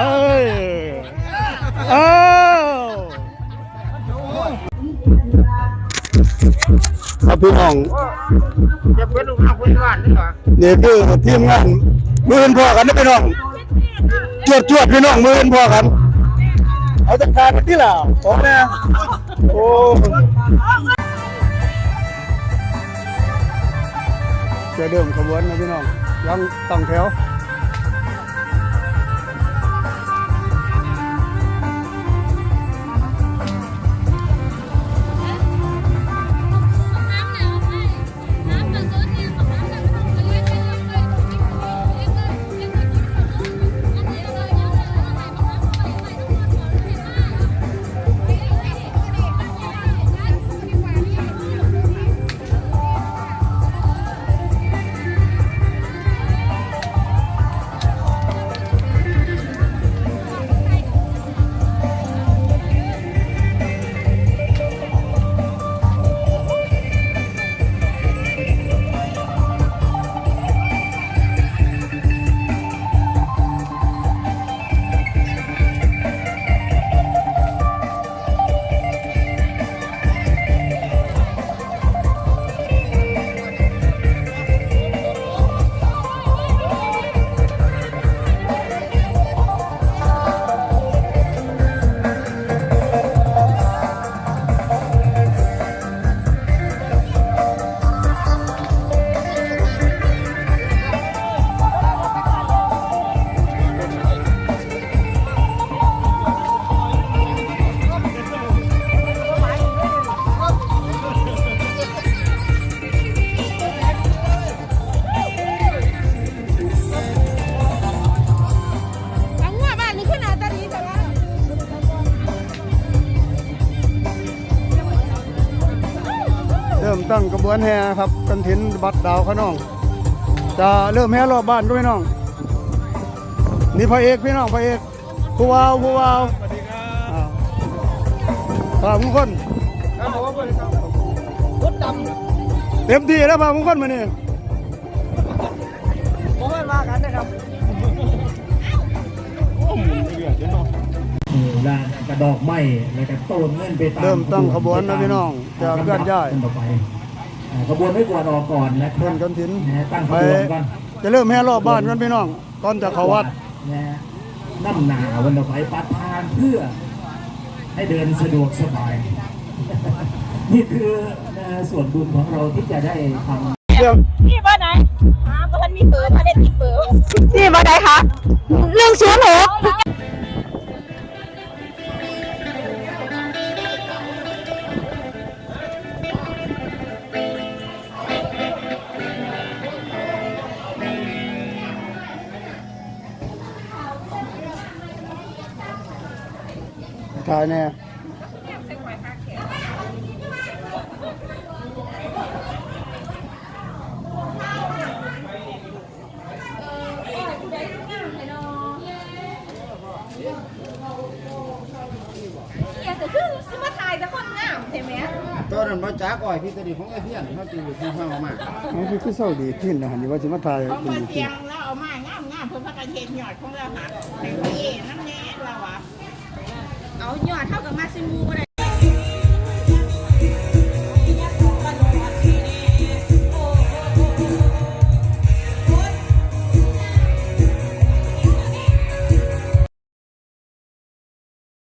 เอ้ยเอ้าครับพี่น้องจะเป็นลูกน้องเป็นบ้านนี่เหรอนี่คือทีมงานมือเห็นพ่อกันนะพี่น้องจวดจวดพี่น้องมือเห็นพ่อกันเอาจัการไปที่หล่ะผมนะโอ้จะเดิมขบวนนะพี่น้องยังตั้งแถว ตั้งกระบวนแห่ครับกันถินบัดดาวขน้อง จะเริ่มแห่รอบบ้านด้วยพี่น้อง นี่พระเอกพี่น้องพระเอกผู้วาวผู้วาวสวัสดีครับพามุงคลรถดเต็มที่แล้วพามุงคลมานี่ำผมไม่มากันนะครับลานกระดอกไม้แล้วก็โต้นเงินไปตามเริ่มตั้งขบวนนะพี่น้องจะเคลื่อนย้าย ต่อไปอ่าขบวนไม่กวาดออกก่อนนะคเพื่รัอนบกันถินนะฮะตั้งขไปบวนก่อนจะเริ่มแห่รอบบ้านกันพี่น้องก่อนจะเข้าวัดนะฮะน้ำหนาวันต่อไปปัดทานเพื่อให้เดินสะดวกสบาย นี่คือนะฮะส่วนบุญของเราที่จะได้ทำ เรื่องนี่เบอร์ไหนอ่าเบอร์มีเบอร์มาเล่นที่เบอร์นี่เบอร์ไหนคะหนึ่งศูนย์หก ถ่ายแน่เนี่ยก็คือสมาถ่ายแต่คนงามใช่ไหมตัวนั้นมาจากอ้อยพี่ตดีของไอ้เพี้ยนเขาตีอยู่ที่ห้องมามันคือคือเศร้าดีขึ้นนะฮะนี่ว่าสิมาถ่ายเขาเสียงแล้วเอามางามงามเพื่อพักกันเห็นหยอดของเราหักไอ้พี่น้ำเย เท่ากับมาซิมูก็ได้